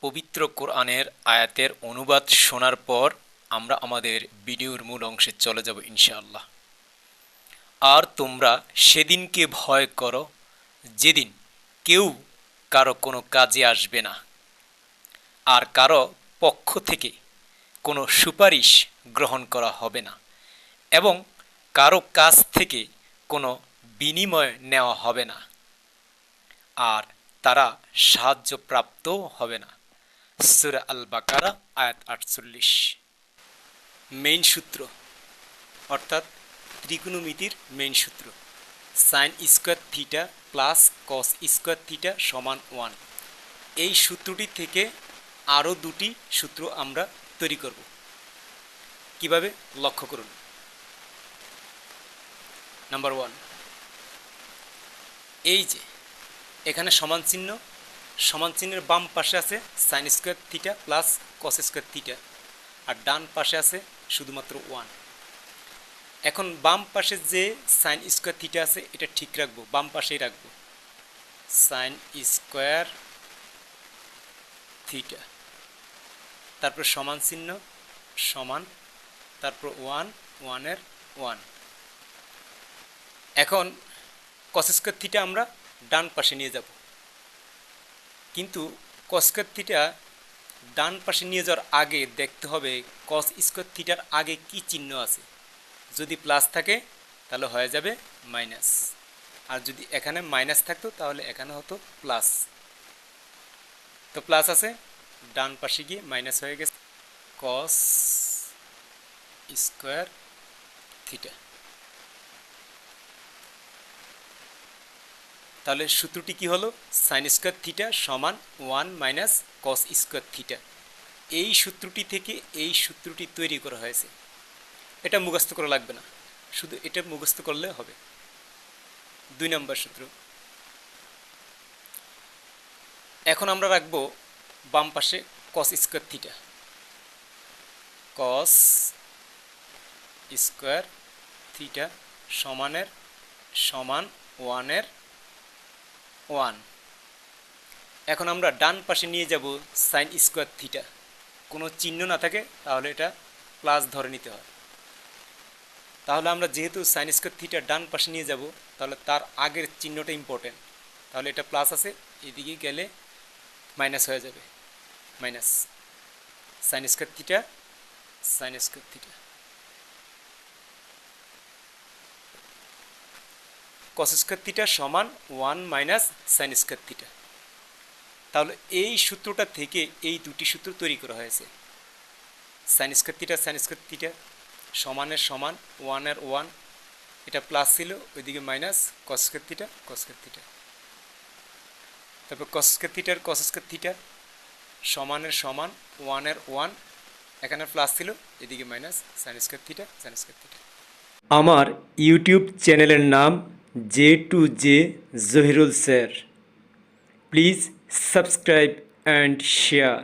পবিত্র কোরআনের আয়াতের অনুবাদ শোনার পর আমরা আমাদের ভিডিওর মূল অংশে চলে যাব ইনশাআল্লাহ। আর তোমরা সেদিনকে ভয় করো, যেদিন কেউ কারও কোনো কাজে আসবে না। আর কারও পক্ষ থেকে কোনো সুপারিশ গ্রহণ করা হবে না এবং কারও কাছ থেকে কোনো বিনিময় নেওয়া হবে না। আর তারা সাহায্যপ্রাপ্ত হবে না। সুরা আল বাকারা আয়াত আটচল্লিশ। মেইন সূত্র, অর্থাৎ ত্রিকোণমিতির মেইন সূত্র। Sine square theta plus cos square theta সমান ওয়ান এই সূত্রটি থেকে আরও দুটি সূত্র আমরা তৈরি করব। কীভাবে? লক্ষ্য করুন। নাম্বার ওয়ান এই যে, এখানে সমান চিহ্ন সমান চিহ্নের বাম পাশে আছে sine square theta plus cos square theta আর ডান পাশে আছে শুধুমাত্র ওয়ান এখন বাম পাশে যে সাইন স্কোয়ার থিটা আছে, এটা ঠিক রাখব, বাম পাশেই রাখব। সাইন স্কোয়ার থিটা তারপর সমান চিহ্ন, সমান, তারপর ওয়ান ওয়ানের ওয়ান এখন কস স্কোয়ার থিটা আমরা ডান পাশে নিয়ে যাব। কিন্তু কস স্কোয়ার থিটা ডান পাশে নিয়ে যাওয়ার আগে দেখতে হবে কস স্কোয়ার থিটার আগে কি চিহ্ন আছে। যদি প্লাস থাকে, তাহলে হয়ে যাবে মাইনাস আর যদি এখানে মাইনাস থাকতো, তাহলে এখানে হতো প্লাস তো প্লাস আছে, ডান পাশে গিয়ে মাইনাস হয়ে গেছে কস স্কোয়ার থিটা তাহলে সূত্রটি কি হলো? সাইন স্কোয়ার থিটা সমান one minus cos square theta এই সূত্রটি থেকে এই সূত্রটি তৈরি করা হয়েছে। এটা মুখস্থ করা লাগবে না। শুধু এটা মুখস্থ করলে হবে। দুই নম্বর সূত্র। এখন আমরা রাখব বাম পাশে cos square theta cos square theta সমানের সমান ওয়ানের ওয়ান। এখন আমরা ডান পাশে নিয়ে যাব সাইন স্কোয়ার থিটা। কোনো চিহ্ন না থাকে, তাহলে এটা প্লাস ধরে নিতে হয়। তাহলে আমরা যেহেতু সাইন স্কোয়ার থিটা ডান পাশে নিয়ে যাব, তাহলে তার আগের চিহ্নটা ইম্পর্টেন্ট তাহলে এটা প্লাস আছে, এদিকে গেলে মাইনাস হয়ে যাবে। Minus. Sine square theta, sine square theta. Cos square theta সমান one minus sine square theta তাহলে এই সূত্রটা থেকে এই দুটি সূত্র তৈরি করা হয়েছে। Sine square theta sine square theta সমানের সমান ওয়ানের ওয়ান, এটা প্লাস ছিল, ওইদিকে minus cos square theta cos square theta তারপর কস স্কোয়ার থিটার কস স্কোয়ার থিটা সমানের সমান ওয়ানের ওয়ান, এখানে প্লাস ছিল, এদিকে minus sine square theta sine square theta আমার ইউটিউব চ্যানেলের নাম J to J Zahirul sir please subscribe and share